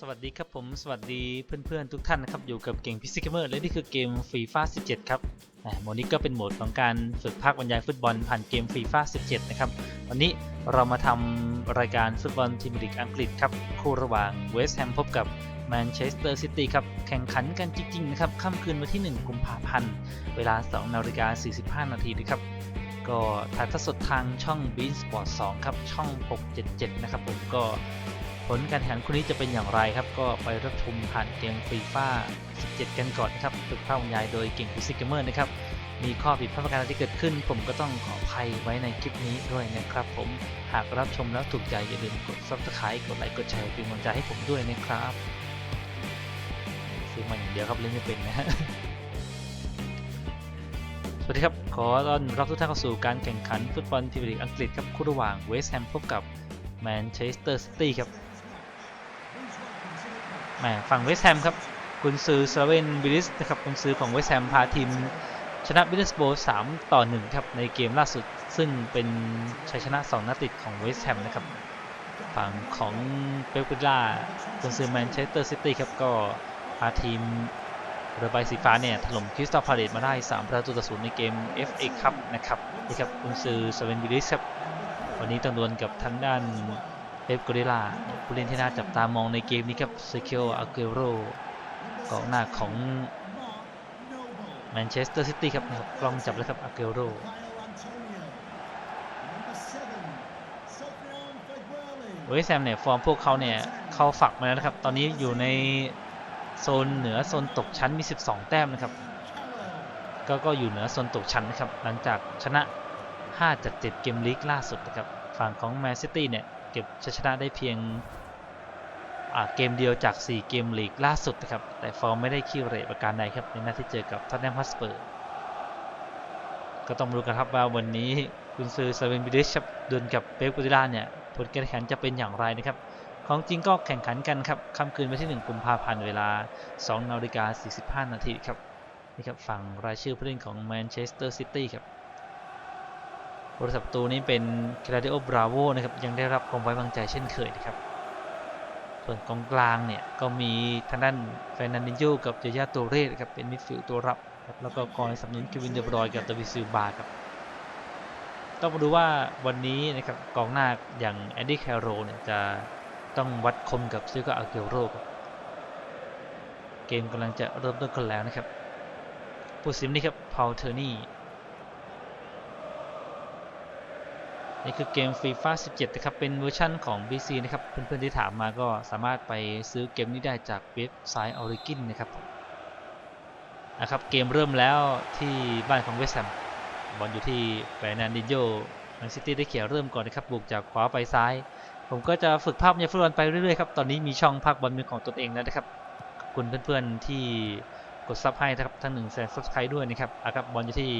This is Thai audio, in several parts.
สวัสดีครับผมสวัสดีเพื่อนๆทุกท่านนะครับอยู่กับเก่งพิซิกเมอร์และนี่คือเกมฟีฟ่า17 ครับโมดนี้ก็เป็นโหมดของการฝึกภาคบรรยายฟุตบอลผ่านเกมฟีฟ่า17 นะครับ วันนี้เรามาทำรายการฟุตบอลทีมลีกอังกฤษครับ คู่ระหว่างเวสต์แฮมพบกับแมนเชสเตอร์ซิตี้ครับ แข่งขันกันจริงๆนะครับค่ำคืนวันที่ 1 กุมภาพันธ์ เวลา 2 นาฬิกา 45 นาทีนะครับก็ถ่ายทอดสดทางช่อง Bean Sport 2 ครับ ช่อง 677 นะครับผมก็ ผลการแข่งขันคู่นี้จะเป็นอย่างไรครับ ก็ไปรับชมผ่านเกมฟีฟ่า17 กันก่อนนะครับฝึกภาพบรรยายโดยเก่งฟิสิกเมอร์นะครับ มีข้อผิดพลาดประการที่เกิดขึ้น ผมก็ต้องขออภัยไว้ในคลิปนี้ด้วยนะครับ ผมหากรับชมแล้วถูกใจอย่าลืมกด subscribe กดไลค์กดแชร์เป็นกำลังใจให้ผมด้วยนะครับซื้อมาอย่างเดียวครับเล่นไม่เป็นนะฮะสวัสดีครับ ขอต้อนรับทุกท่านเข้าสู่การแข่งขันฟุตบอลทีมลีกอังกฤษครับคู่ระหว่างเวสต์แฮมพบกับแมนเชสเตอร์ซิตี้ครับ แหมฝั่งเวสแฮมครับกุนซือสลาเวนบิลิสนะครับกุนซือของเวสแฮมพาทีมชนะบิลเลสโบ3ต่อ1ครับ ในเกมล่าสุดซึ่งเป็นชัยชนะ2นัดติดของเวสแฮมนะครับ ฝั่งของเป๊ปกุล่ากุนซือแมนเชสเตอร์ซิตี้ครับ ก็พาทีมเรือใบสีฟ้าเนี่ย ถล่มคริสตัลพาเลตมาได้ 3 ประตูต่อศูนย์ในเกม FA คัพนะครับนี่ครับกุนซือสลาเวนบิลิสครับ วันนี้ต้องดวลกับทางด้าน เปปโกเรล่าผู้เล่นที่น่าจับตามองในเกมนี้ครับเซเคิลอาเกโรกองหน้าของแมนเชสเตอร์ซิตี้ครับนะครับกล้องจับแล้วครับอาเกโรเวสแฮมเนี่ยฟอร์มพวกเขาเนี่ยเข้าฝักมาแล้วนะครับ ตอนนี้อยู่ในโซนเหนือโซนตกชั้นมี 12 แต้มนะครับ ก็ก็อยู่เหนือโซนตกชั้นนะครับ หลังจากชนะ5จาก7เกมลีกล่าสุดนะครับ ฝั่งของแมนซิตี้เนี่ย ก็บชัยชนะได้เพียงเกมเดียวจาก 4 เกมลีกล่าสุดนะครับ แต่ฟอร์มไม่ได้ขี้เร่ประการใดครับ ในนัดที่เจอกับท็อตแนมฮอตสเปอร์ก็ต้องรู้กันครับว่าวันนี้คุณซือซาเวนบิดิชับดวลกับเป๊ปกุติล่าเนี่ย ผลการแข่งขันจะเป็นอย่างไรนะครับ ของจริงก็แข่งขันกันครับค่ำคืนวันที่ 1 กุมภาพันธ์เวลา 2 นาฬิกา 45 นาทีครับนี่ครับฝั่งรายชื่อผู้เล่นของแมนเชสเตอร์ซิตี้ครับ บริษัทประตูนี้เป็นคาราเดโอบราโวนะครับยังได้รับความไว้วางใจเช่นเคยนะครับส่วนกองกลางเนี่ยก็มีทางด้านเฟรนันดินโยกับเจย่าโตเรสครับเป็นมิดฟิลด์ตัวรับครับแล้วก็กองสนับสนุนเควินเดบรอยกับดาวิซิลบาครับต้องมาดูว่าวันนี้นะครับกองหน้าอย่างแอนดี้แคโรเนี่ยจะต้องวัดคมกับซิโกอาเกโรครับเกมกำลังจะเริ่มต้นกันแล้วนะครับผู้สิมนี่ครับพาวเทอร์นี่ นี่คือเกม FIFA 17 นะครับ เป็นเวอร์ชั่นของ PC นะครับ เพื่อนๆที่ถามมาก็สามารถไปซื้อเกมนี้ได้จากเว็บไซต์ Origin นะครับนะครับ เกมเริ่มแล้วที่บ้านของเวสต์แฮมบอลอยู่ที่แฟรนันดินโยแมนซิตี้ได้เขียวเริ่มก่อนนะครับ บุกจากขวาไปซ้าย ผมก็จะฝึกภาพในฟุตบอลไปเรื่อยๆครับ ตอนนี้มีช่องภาคบอลเป็นของตนเองแล้วนะครับขอบคุณเพื่อนๆที่กดซับให้นะครับทั้งหนึ่งแสนซับสไครต์ด้วยนะครับอะครับบอลอยู่ที่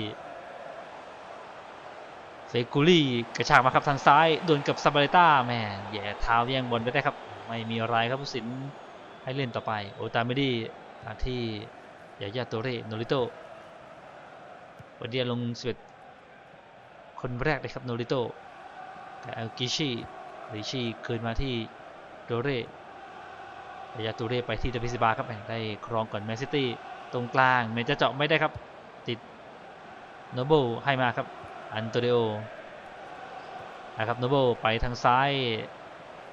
เฟกูลี่กระชากมาครับทางซ้ายดวลกับซาบาเลต้าแม่แย่เท้าแย่งบอลไปได้ครับ ไม่มีอะไรครับผู้สินให้เล่นต่อไป โอตาเมดี้มาที่ยายาโตเรโนริโตวันเดียลงสเวตคนแรกเลยครับโนริโตแต่อากิชิริชิคืนมาที่โดเรยายาโตเรไปที่ดวิซิบาครับแม่ได้ครองก่อนแมนซิตี้ตรงกลางแมนจะเจาะไม่ได้ครับ ติดโนบิลให้มาครับ อันโตเดโอนะครับโนโบไปทางซ้าย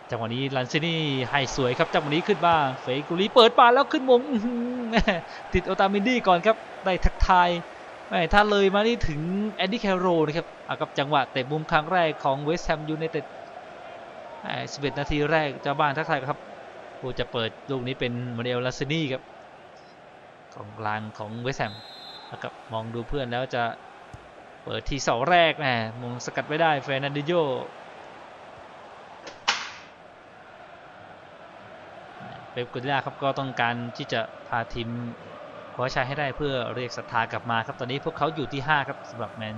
จังหวะนี้ลันซินี่ให้สวยครับจังหวะนี้ขึ้นมาเฟกุลีเปิดปานแล้วขึ้นมงติดโอตามินดี้ก่อนครับได้ทักทายแม่ถ้าเลยมานี่ถึงแอนดี้แคโรนะครับอะกับจังหวะเตะมุมครั้งแรกของเวสต์แฮมยูไนเต็ด11นาทีแรกเจ้าบ้านทักทายครับผู้จะเปิดลูกนี้เป็นมาเดลลันซินี่ครับของกลางของเวสต์แฮมนะครับมองดูเพื่อนแล้วจะ เปิดทีเสาแรกแหมมงสกัดไม่ได้เฟรนันดิโยเป๊ปกุดล่าครับก็ต้องการที่จะพาทีมคว้าชัยให้ได้เพื่อเรียกศรัทธากลับมาครับ ตอนนี้พวกเขาอยู่ที่ 5 ครับสำหรับแมน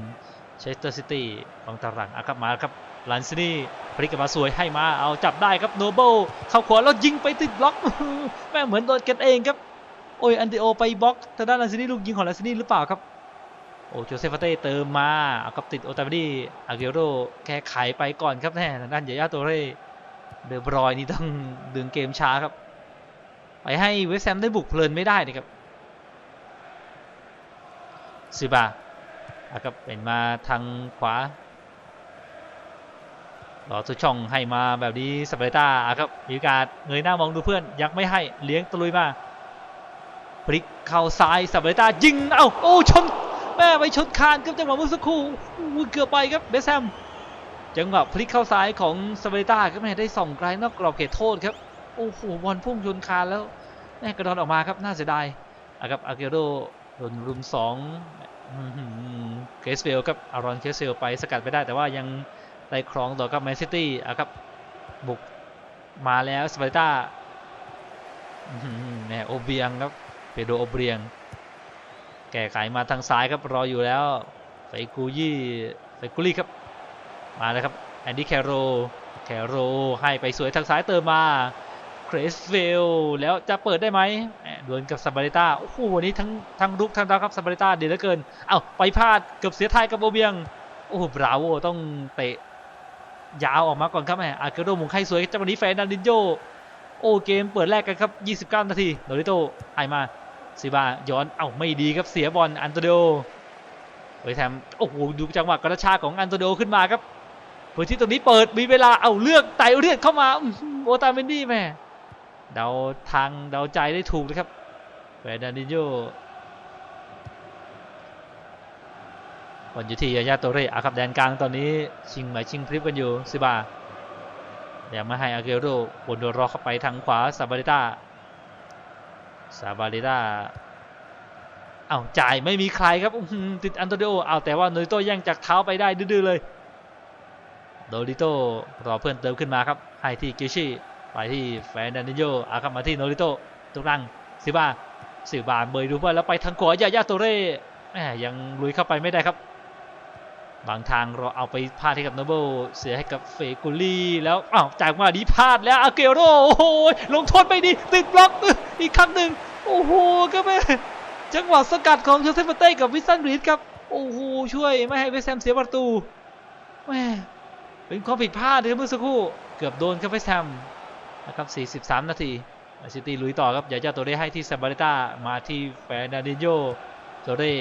เชสเตอร์ซิตี้ของตารางอะครับมาครับลันซินี่พลิกกลับมาสวยให้มาเอาจับได้ครับโนเบิลเข้าขวาแล้วยิงไปติดบล็อก แม่เหมือนโดนกันเองครับ โอ้ยอันเดโอไปบล็อกทางด้านลันซินี่ลูกยิงของลันซินี่หรือเปล่าครับ โอ้โจเซฟฟาเต้เติมมาเอากับติดโอตาเมดี้อาเกโรแก้ไขไปก่อนครับแน่ด้านยายาโตเร่เดอบรอยนี่ต้องดึงเกมช้าครับ ไปให้เวสแฮมได้บุกเพลินไม่ได้นะครับซิบาอะครับเป็นมาทางขวารอทุช่องให้มาแบบนี้สเปรต้าอะครับมีโอกาสเงยหน้ามองดูเพื่อนยังไม่ให้เลี้ยงตะลุยมาพลิกเข้าซ้ายสเปรต้ายิงเอ้าโอ้ชน แม่ไปชนคานครับจังหวะเมื่อสักครู่เกือบไปครับเบสแฮมจังหวะพลิกเข้าซ้ายของสเปรต้าครับแม่ได้ส่องไกลนอกกรอบเขตโทษครับโอ้โหบอลพุ่งชนคานแล้วแม่กระดอนออกมาครับน่าเสียดายอะครับอาเกโรโดนรุมสองเคสเวลครับอารอนเคสเวลไปสกัดไปได้แต่ว่ายังได้ครองต่อกับแมนซิตี้อะครับบุกมาแล้วสเปร์ตาอื้อหือแหมโอเบียงครับเปโดโอเบียง แก้ไขมาทางซ้ายครับรออยู่แล้วไฟกูยี่ไฟกุลี่ครับมาแล้วครับแอนดี้แคโรแคโรให้ไปสวยทางซ้ายเติมมาเครสเวลแล้วจะเปิดได้ไหมดวลกับซาบาริต้าโอ้โหวันนี้ทั้งทั้งรุกทั้งรับครับซาบาริต้าดีเหลือเกินเอ้าไปพลาดเกือบเสียทายกับโอเบียงโอ้โหบราโวต้องเตะยาวออกมาก่อนครับแม่อาเกโรมุงไข่สวยจังหวะนี้แฟนดันดินโยโอ้เกมเปิดแรกกันครับ 29 นาทีโดริโตให้มา ซิบาย้อนเอ้าไม่ดีครับเสียบอลอันโตเดโอเฮ้ยแถมโอ้โหดูจังหวะกระชากของอันโตเดโอขึ้นมาครับพื้นที่ตรงนี้เปิดมีเวลาเอาเลือกไต่เลือดเข้ามาโอตาเมนดี้แม่เดาทางเดาใจได้ถูกเลยครับแฟดันดินโยบอลอยู่ที่ยายาโตเร่อาครับแดนกลางตอนนี้ชิงหมายชิงพริบกันอยู่ซิบาอยังไม่ให้อาเกโรบนโดนรอเข้าไปทางขวาซาบาริต้า ซาบาริต้าเอ้าจ่ายไม่มีใครครับติดอันโตเดโอเอาแต่ว่าโนริโตแย่งจากเท้าไปได้ดื้อเลย โดริโตรอเพื่อนเติมขึ้นมาครับให้ที่กิชิไปที่แฟนดันดิโยอาครับมาที่โนริโตตรงกลางซิบาซิบาเบยดูว่าแล้วไปทางขวายายาโตเร่แหมยังลุยเข้าไปไม่ได้ครับ บางทางเราเอาไปพลาดให้กับโนเบิลเสียให้กับเฟกุลี่แล้วอ้าวจากมาดีพลาดแล้วอาเกโรโอ้โหลงโทษไปดีติดบล็อกอีกครั้งหนึ่งโอ้โหก็ไม่จังหวะสกัดของโจเซฟเต้กับวิสันรีดครับโอ้โหช่วยไม่ให้เวสแฮมเสียประตูแม่เป็นความผิดพลาดเลยเมื่อสักครู่เกือบโดนครับเวสแฮมนะครับ43 นาทีซิตี้ลุยต่อครับอยาเจ้าตัวได้ให้ที่ซาบาริต้ามาที่แฟร์นาดินโยโตเร่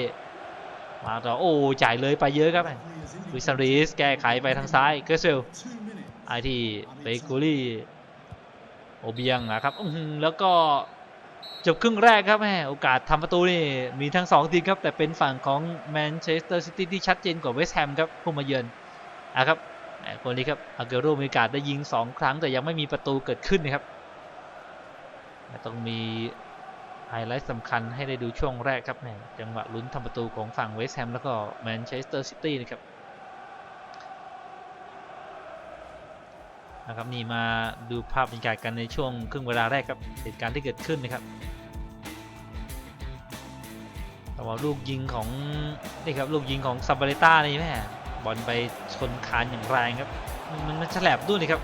มาต่อโอ้จ่ายเลยไปเยอะครับ วิสันรีสแก้ไขไปทางซ้ายเกรเซลไอที่เบกูลี่โอเบียงนะครับอือหือแล้วก็จบครึ่งแรกครับแม่โอกาสทำประตูนี่มีทั้งสองทีมครับ แต่เป็นฝั่งของแมนเชสเตอร์ซิตี้ที่ชัดเจนกว่าเวสต์แฮมครับผู้มาเยือนอะครับคนนี้ครับอาเกโรมีโอกาสได้ยิง 2 ครั้งแต่ยังไม่มีประตูเกิดขึ้นนะครับ ต้องมีไฮไลท์สำคัญให้ได้ดูช่วงแรกครับแม่จังหวะลุ้นทำประตูของฝั่งเวสต์แฮมแล้วก็แมนเชสเตอร์ซิตี้นะครับ นะครับนี่มาดูภาพบรรยากาศกันในช่วงครึ่งเวลาแรกครับเหตุการณ์ที่เกิดขึ้นนะครับแต่ว่าลูกยิงของนี่ครับลูกยิงของซาบาเรต้านี่แม่บอลไปชนคานอย่างแรงครับ มันมันฉลบด้วยนี่ครับ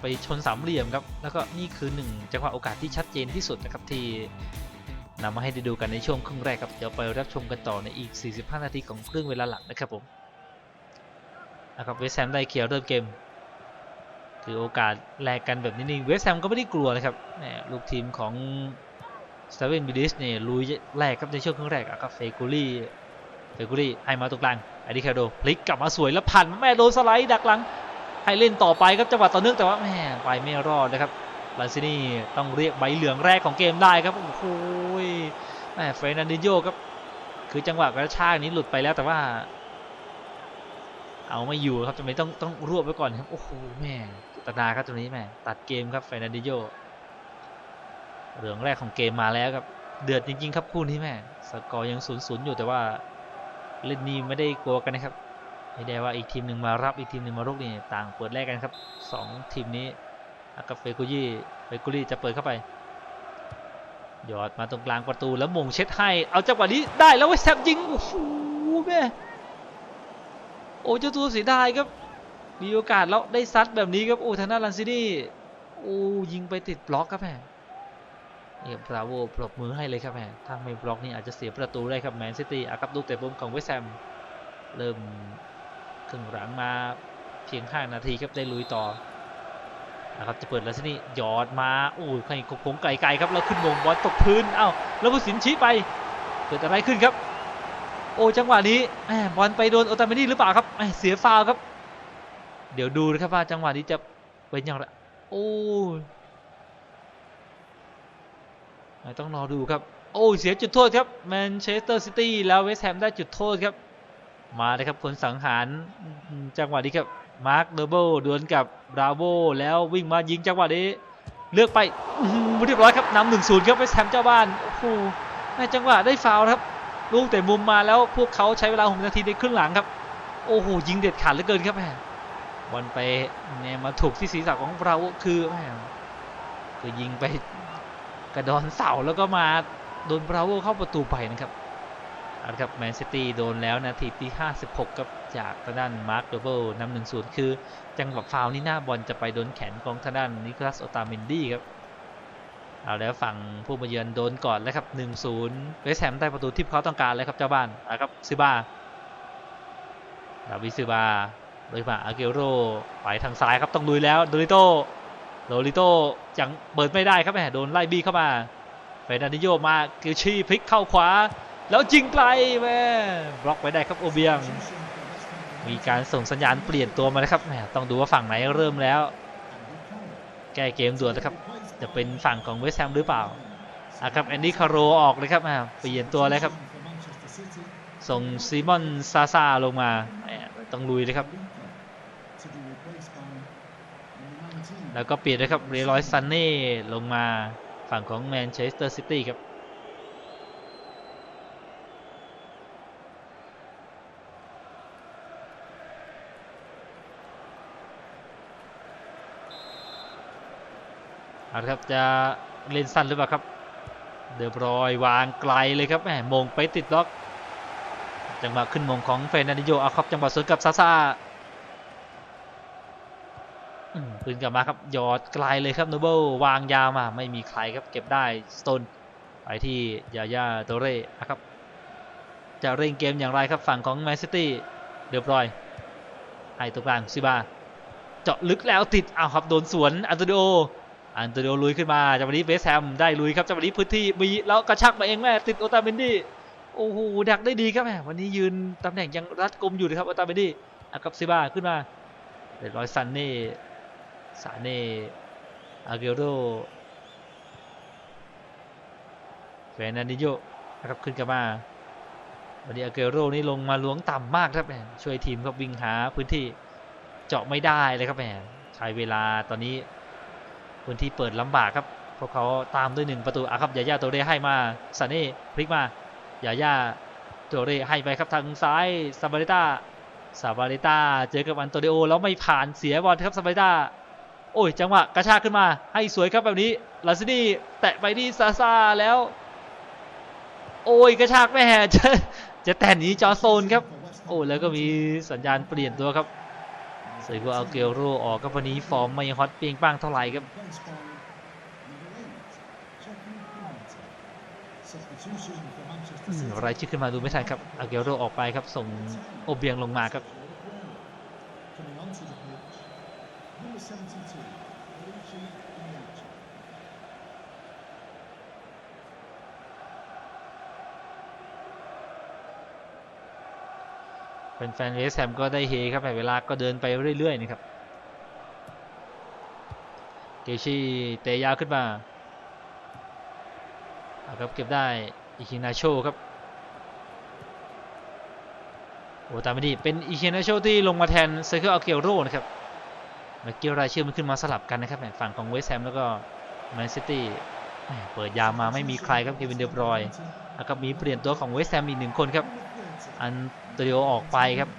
ไปชนสามเหลี่ยมครับ แล้วก็นี่คือหนึ่งจังหวะโอกาสที่ชัดเจนที่สุดนะครับที่นำมาให้ได้ดูกันในช่วงครึ่งแรกครับเดี๋ยวไปรับชมกันต่อในอีก 45 นาทีของครึ่งเวลาหลังนะครับผมนะครับเวสแฮมได้เคลียร์เริ่มเกม คือโอกาสแลกกันแบบนี้นี่เวสต์แฮมก็ไม่ได้กลัวนะครับแหมลูกทีมของสเตเวนบิดิสเนี่ยลุยแลกครับในช่วงครึ่งแรกอะครับเฟกูลี่เฟกูลี่ให้มาตรงกลางไอดิคาโดพลิกกลับมาสวยแล้วผ่านแม่โดนสไลด์ดักหลัง ให้เล่นต่อไปครับจังหวะต่อเนื่องแต่ว่าแม่ไปไม่รอดนะครับลาซินี่ต้องเรียกใบเหลืองแรกของเกมได้ครับโอ้โหแม่เฟรนันดินโยครับคือจังหวะกระชากนี้หลุดไปแล้วแต่ว่า เอาไม่อยู่ครับจำเป็นต้องต้องรวบไว้ก่อนครับโอ้โหแม่ ตนาครับตรงนี้แม่ตัดเกมครับเฟรนันดิโยเหลืองแรกของเกมมาแล้วครับ เดือดจริง ๆ ครับคู่นี้แม่สกอร์ยังศูนย์ศูนย์อยู่แต่ว่าเล่นนี้ไม่ได้กลัวกันนะครับไม่ได้ว่าอีกทีมหนึ่งมารับอีกทีมหนึ่งมารุกนี่ต่างเปิดแรกกันครับสองทีมนี้อากับเฟกุยี่เฟกุลี่จะเปิดเข้าไปหยอดมาตรงกลางประตูแล้วมงเช็ดให้ เอาจังหวะนี้ได้แล้วเวสต์แฮมยิงโอ้โหแม่โอ้เจ้าตัวเสียดายครับ มีโอกาสแล้วได้ซัดแบบนี้ครับโอ้ทางด้านลันซินี่โอ้ยิงไปติดบล็อกครับแม่เนี่ยบราโวปรบมือให้เลยครับแม่ถ้าไม่บล็อกนี่อาจจะเสียประตูได้ครับแมนซิตี้อากับลูกเตะมุมของเวสต์แฮมเริ่มครึ่งหลังมาเพียง 5 นาทีครับได้ลุยต่อนะครับจะเปิดลัสนี่ยอดมาโอ้ยใครโค้งไกลๆครับแล้วขึ้นมงบอลตกพื้นเอ้าแล้วผู้สินชี้ไปเกิดอะไรขึ้นครับ โอ้จังหวะนี้แหมบอลไปโดนโอตาเมนี่หรือเปล่าครับเสียฟาวครับ เดี๋ยวดูนะครับว่าจังหวะนี้จะเป็นอย่างไรโอ้ยต้องรอดูครับ โอ้เสียจุดโทษครับแมนเชสเตอร์ซิตี้แล้วเวสต์แฮมได้จุดโทษครับ มาเลยครับคนสังหารจังหวะนี้ครับมาร์คเดอร์เบิลดวลกับบราโวแล้ววิ่งมายิงจังหวะนี้เลือกไปเรียบร้อยครับนำหนึ่งศูนย์ครับเวสต์แฮมเจ้าบ้านโอ้โหจังหวะได้ฟาวล์ครับลูกแต่มุมมาแล้วพวกเขาใช้เวลาหกนาทีในครึ่งหลังครับ โอ้โหยิงเด็ดขาดเหลือเกินครับแม่ บอลไปเนี่ยมาถูกที่ศีรษะของเราคือแม่คือยิงไปกระดอนเสาแล้วก็มาโดนบราโวเข้าประตูไปนะครับอาละครับแมนซิตี้โดนแล้วนาทีที่ 56กับจากทางด้านมาร์คเดเบิลนำหนึ่งศูนย์คือ จังหวะฟาวล์นี่หน้าบอลจะไปโดนแขนของทางด้านนิโคลัสโอตาเมนดี้ครับเอาแล้วฝั่งผู้มาเยือนโดนก่อนแล้วครับ1-0เวสต์แฮมได้ประตูที่เขาต้องการแล้วครับเจ้าบ้านเอาครับซิบาดาวิซิบา เลยมาอาเกโรไปทางซ้ายครับต้องลุยแล้วโดริโตโดริโตยังเปิดไม่ได้ครับแหมโดนไล่บี้เข้ามาเฟรนันดิโยมากิลชีพลิกเข้าขวา แล้วจิงไกลแม่บล็อกไว้ได้ครับโอเบียง มีการส่งสัญญาณเปลี่ยนตัวมาแล้วครับแหมต้องดูว่าฝั่งไหนเริ่มแล้ว แก้เกมด่วนนะครับ จะเป็นฝั่งของเวสต์แฮมหรือเปล่าอะครับแอนดี้คาโรออกเลยครับแหมเปลี่ยนตัวแล้วครับ ส่งซีมอนซาซาลงมาแหมต้องลุยเลยครับ แล้วก็เปลี่ยนเลยครับเรย์ลอยซันเน่ลงมาฝั่งของแมนเชสเตอร์ซิตี้ครับเอาละครับจะเล่นสั้นหรือเปล่าครับ เดอบรอยวางไกลเลยครับแหมมงไปติดล็อก จังหวะขึ้นมงของเฟรนันดิโยเอาครับจังหวะสวนกับซาซา อืนกลับมาครับหยอดไกลเลยครับโนเบิลวางยาวมาไม่มีใครครับเก็บได้สโตนไปที่ยาย่าโตเร่นะครับ จะเร่งเกมอย่างไรครับฝั่งของแมนซิตี้เดือบรอยให้ตรงกลางซิบาเจาะลึกแล้วติดอ้าวครับโดนสวนอันโตนิโออันโตนิโอลุยขึ้นมาจังหวะนี้เวสแฮมได้ลุยครับจังหวะนี้พื้นที่มีแล้วกระชักมาเองแม่ติดโอตาเมนดี้โอ้โหดักได้ดีครับแม่วันนี้ยืนตำแหน่งยังรัดกุมอยู่นะครับโอตาเมนดี้อากับซิบาขึ้นมาเรียบร้อยซันเน่ ซาเน่อาเกโรเฟนันดิโยนะครับขึ้นกับมาวันนี้อาเกโรนี่ลงมาล้วงต่ำมากครับแมช่วยทีมครับวิ่งหาพื้นที่เจาะไม่ได้เลยครับแหมใช้เวลาตอนนี้พื้นที่เปิดลำบากครับพวกเขาตามด้วยหนึ่งประตูอะครับยาย่าโตเรให้มาซาเน่พลิกมายาย่าโตเรให้ไปครับทางซ้ายซาบาริต้าซาบาริต้าเจอกับอันโตเดโอแล้วไม่ผ่านเสียบอลครับซาบาริต้า โอ้ย จังหวะกระชากขึ้นมา ให้สวยครับแบบนี้ลาซินี่แตะไปที่ซาซาแล้ว โอ้ย กระชากแม่จะจะแต่หนีจอโซนครับ โอ้แล้วก็มีสัญญาณเปลี่ยนตัวครับเซโกว่าอาเกโรออกครับวันนี้ฟอร์มไม่ฮอตเปียงป้างเท่าไหร่ครับอืมรายชื่อขึ้นมาดูไม่ทันครับอาเกโรออกไปครับ ส่งโอเบียงลงมาครับ เป็นแฟนเวสแฮมก็ได้เฮครับแต่เวลาก็เดินไปเรื่อยๆนะครับเกชิเตะยาวขึ้นมาเอาครับเก็บได้อิคินาโชครับโอ้ตามไม่ดีเป็นอิคินาโชที่ลงมาแทนเซอร์เคิลอาเกียโรนะครับเมื่อกี้รายชื่อมันขึ้นมาสลับกันนะครับฝั่งของเวสแฮมแล้วก็แมนซิตี้เปิดยาวมาไม่มีใครครับเควินเดบรอยแล้วก็มีเปลี่ยนตัวของเวสแฮมอีกหนึ่งคนครับอัน ตริโอออกไปครับ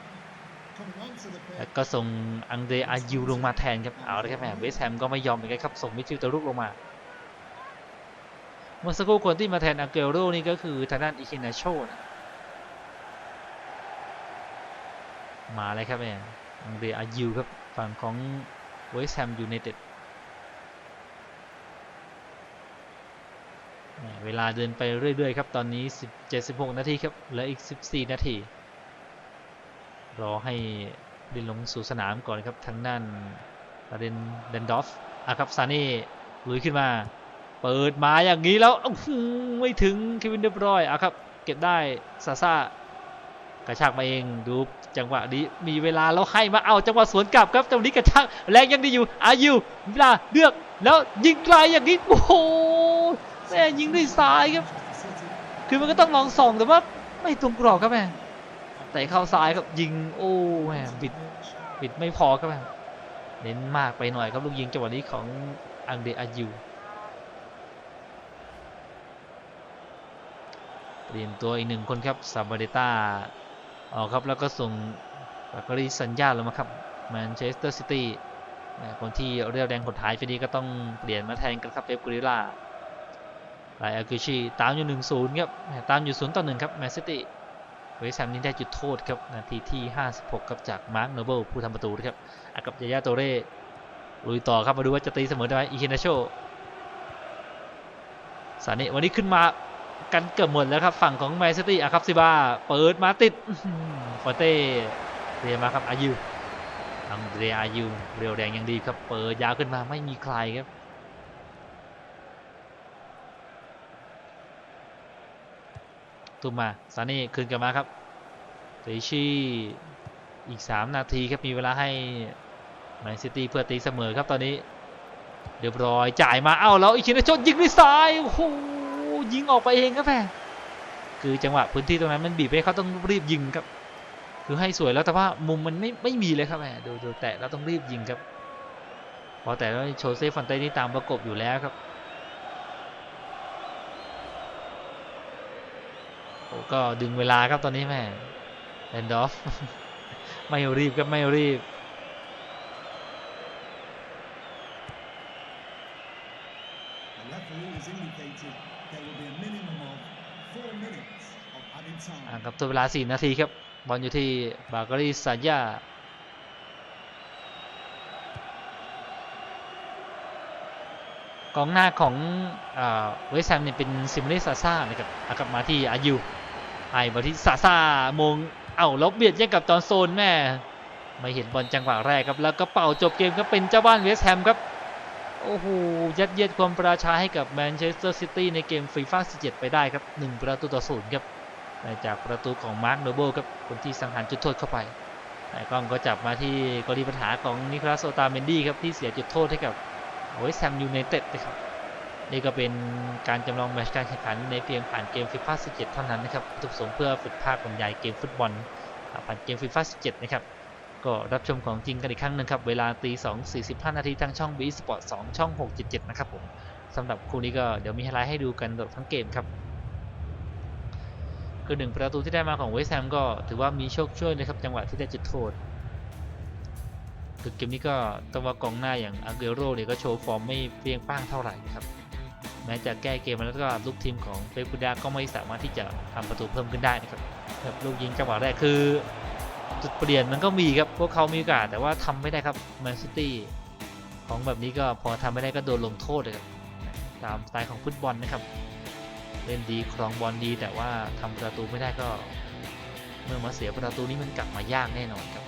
แล้วก็ส่งอังเดรอายูลงมาแทนครับ เอาเลยครับแหมเวสต์แฮมก็ไม่ยอมเหมือนกันครับ ส่งมิชิลตะลุกลงมาเมื่อสักครู่คนที่มาแทนอังเกลโรนี่ก็คือทางด้านอิคินาโชนะมาเลยครับแหมอังเดรอายูครับฝั่งของเวสต์แฮมยูไนเต็ดแหมเวลาเดินไปเรื่อย ๆ ครับ ตอนนี้ 17-16 นาทีครับเหลืออีก 14 นาที รอให้ดินลงสู่สนามก่อนครับทางด้านเดนเดนดอฟอะครับซานี่ลุยขึ้นมา เปิดมาอย่างนี้แล้วไม่ถึงเควินเดบรอยอะครับ เก็บได้ซาซากระชากมาเองดูจังหวะนี้มีเวลาแล้วให้มาเอาจังหวะสวนกลับครับจังหวะนี้กระชากแรงยังดีอยู่อายุเวลาเลือกแล้วยิงไกลอย่างนี้โอ้โหแม่ยิงด้วยซ้ายครับ คือมันก็ต้องลองส่องแต่ว่าไม่ตรงกรอบครับแม่ แต่เข้าซ้ายครับยิงโอ้แม่บิดบิดไม่พอครับเน้นมากไปหน่อยครับลูกยิงจังหวะนี้ของอังเดอายูเปลี่ยนตัวอีกหนึ่งคนครับซาบาเดต้าออกครับแล้วก็ส่งบากรีสัญญาลงมาครับแมนเชสเตอร์ซิตี้คนที่เรียวแรงหดท้ายไปนี้ก็ต้องเปลี่ยนมาแทนกันครับเป๊ปกุริล่าไลอากิชิตามอยู่1นศูนย์ครับตามอยู่0ต่อ1ครับแมนซิตี้ เวสต์แฮมนี่ได้จุดโทษครับนาทีที่ 56ครับจากมาร์คโนเบิลผู้ทำประตูนะครับอากับยายาโตเร่ลุยต่อครับมาดูว่าจะตีเสมอได้ไหมอิคินาโชสาเนวันนี้ขึ้นมากันเกือบหมดแล้วครับ ฝั่งของแมนซิตี้อาครับซิบาเปิดมาติดอื้อหือฟอเต้เรียมาครับอายุอังเดรอายุเรียวแรงยังดีครับ เปิดยาวขึ้นมาไม่มีใครครับ ตุ้มมาซานี่คืนกลับมาครับเตชิอีก 3 นาทีครับมีเวลาให้แมนซิตี้เพื่อตีเสมอครับตอนนี้เรียบร้อยจ่ายมาเอ้าแล้วอิชินโชยิงด้วยซ้ายโอ้โหยิงออกไปเองครับแม่คือจังหวะพื้นที่ตรงนั้นมันบีบให้เขาต้องรีบยิงครับ คือให้สวยแล้วแต่ว่ามุมมันไม่ไม่มีเลยครับแม่ดูดูแตะแล้วต้องรีบยิงครับ พอแต่แล้วโชเซ่ฟอนเต้นี่ตามประกบอยู่แล้วครับ โอ้ ก็ดึงเวลาครับตอนนี้แม่แอนดอฟไม่รีบครับไม่รีบ The referee has indicated there will be a minimum of four minutes of added อ่า time. ครับตัวเวลา 4 นาทีครับ บอลอยู่ที่บาการีซาญากองหน้าของเวสแฮมเนี่ยเป็นซิมเนซาซ่านะครับอะกลับมาที่อายุ ไอ้มาที่ซาซามงเอ้าแลบเบียดแย่งกับจอห์นโซนแม่ไม่เห็นบอลจังหวะแรกครับแล้วก็เป่าจบเกมก็เป็นเจ้าบ้านเวสแฮมครับโอ้โหยัดเยียดความประชาให้กับแมนเชสเตอร์ซิตี้ในเกมฟีฟ่า17 ไปได้ครับ 1 ประตูต่อศูนย์ครับจากประตูของมาร์คโนเบิลครับคนที่สังหารจุดโทษเข้าไปไอ้กล้องก็จับมาที่กรณีปัญหาของนิโคลัสโอตาเมนดี้ครับที่เสียจุดโทษให้กับเวสต์แฮมยูไนเต็ดนะครับ นี่ก็เป็นการจำลองแมตช์การแข่งขันในเพียงผ่านเกมฟีฟ่า17 เท่านั้นนะครับวัตถุประสงเพื่อฝึกภาคบรรยายเกมฟุตบอลผ่านเกมฟีฟ่า17 นะครับ ก็รับชมของจริงกันอีกครั้งหนึ่งครับ เวลาตี2 45 นาทีทางช่อง b ีสปอร์ต2ช่อง 677 นะครับผมสำหรับคู่นี้ก็เดี๋ยวมีไฮไลท์ให้ดูกันตลอดทั้งเกมครับ คือหนึ่งประตูที่ได้มาของเวสต์แฮมก็ถือว่ามีโชคช่วยนะครับจังหวะที่ได้จุดโทษคือเกมนี้ก็ต้องว่ากองหน้าอย่างอาเกโรเนี่ยก็โชว์ฟอร์มไม่เปรี้ยงป้างเท่าไหร่นะครับ แม้จะแก้เกมมาแล้วก็ลูกทีมของเปปูดาก็ไม่สามารถที่จะทำประตูเพิ่มขึ้นได้นะครับแบบลูกยิงจังหวะแรกคือจุดเปลี่ยนมันก็มีครับพวกเขามีโอกาสแต่ว่าทำไม่ได้ครับแมนซิตี้ของแบบนี้ก็พอทำไม่ได้ก็โดนลงโทษเลยครับตามสไตล์ของฟุตบอลนะครับเล่นดีครองบอลดี แต่ว่าทำประตูไม่ได้ก็ เมื่อมาเสียประตูนี้มันกลับมายากแน่นอนครับ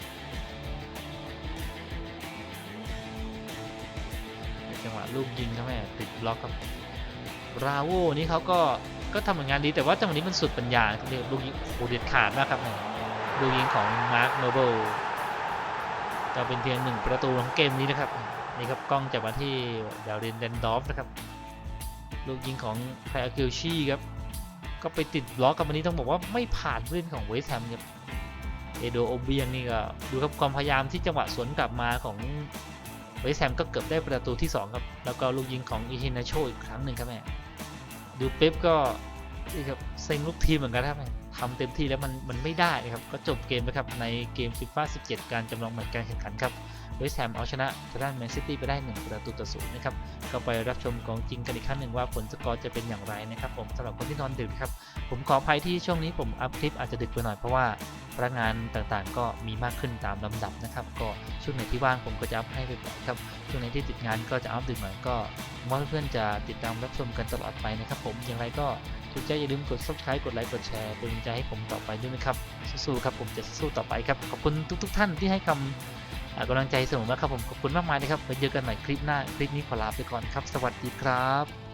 จังหวะลูกยิงครับแม่ติดบล็อกครับ ราโวนี่เขาก็ก็ทำผลงานดีแต่ว่าจังหวะนี้มันสุดปัญญาครับเรียลูกยิงโอ้โหเด็ดขาดมากครับลูกยิงของมาร์คโนเบิลจะเป็นเพียงหนึ่งประตูของเกมนี้นะครับนี่ครับกล้องจับมาที่ดาวเรนเดนดอฟนะครับลูกยิงของไคอากิลชีครับก็ไปติดบล็อกกับวันนี้ต้องบอกว่าไม่ผ่านเล่นของเวสต์แฮมครับเอโดโอเบียงนี่ก็ดูครับความพยายามที่จังหวะสวนกลับมาของเวสต์แฮมก็เกือบได้ประตูที่ 2 ครับ แล้วก็ลูกยิงของอิฮินาโชอีกครั้งหนึ่งครับแม่ ดูเป๊ปก็นี่ครับเซ็งลูกทีมเหมือนกันครับทำเต็มที่แล้วมันมันไม่ได้ครับ ก็จบเกมนะครับในเกมฟีฟ่า17 การจำลองแมตช์การแข่งขันครับ เวสต์แฮมเอาชนะทางด้านแมนซิตี้ไปได้ 1 ประตูต่อศูนย์นะครับ ก็ไปรับชมของจริงกันอีกครั้งหนึ่งว่าผลสกอร์จะเป็นอย่างไรนะครับผมสำหรับคนที่นอนดึกครับ ผมขออภัยที่ช่วงนี้ผมอัพคลิปอาจจะดึกไปหน่อยเพราะว่าพนักงานต่างๆ ก็มีมากขึ้นตามลำดับนะครับ ก็ช่วงไหนที่ว่างผมก็จะอัพให้ไปก่อนครับ ช่วงไหนที่ติดงานก็จะอัพดึกหน่อยก็หวังว่าเพื่อนจะติดตามรับชมกันตลอดไปนะครับผมอย่างไรก็ถูกใจอย่าลืมกด subscribe กดไลค์กดแชร์เป็นกำลังใจให้ผมต่อไปด้วยนะครับสู้ๆครับผมจะสู้ต่อไปครับขอบคุณทุก ๆ ท่านที่ให้คำอ่า กำลังใจเสมอมาครับผมขอบคุณมากมายนะครับไว้เจอกันใหม่คลิปหน้าคลิปนี้ขอลาไปก่อนครับ สวัสดีครับ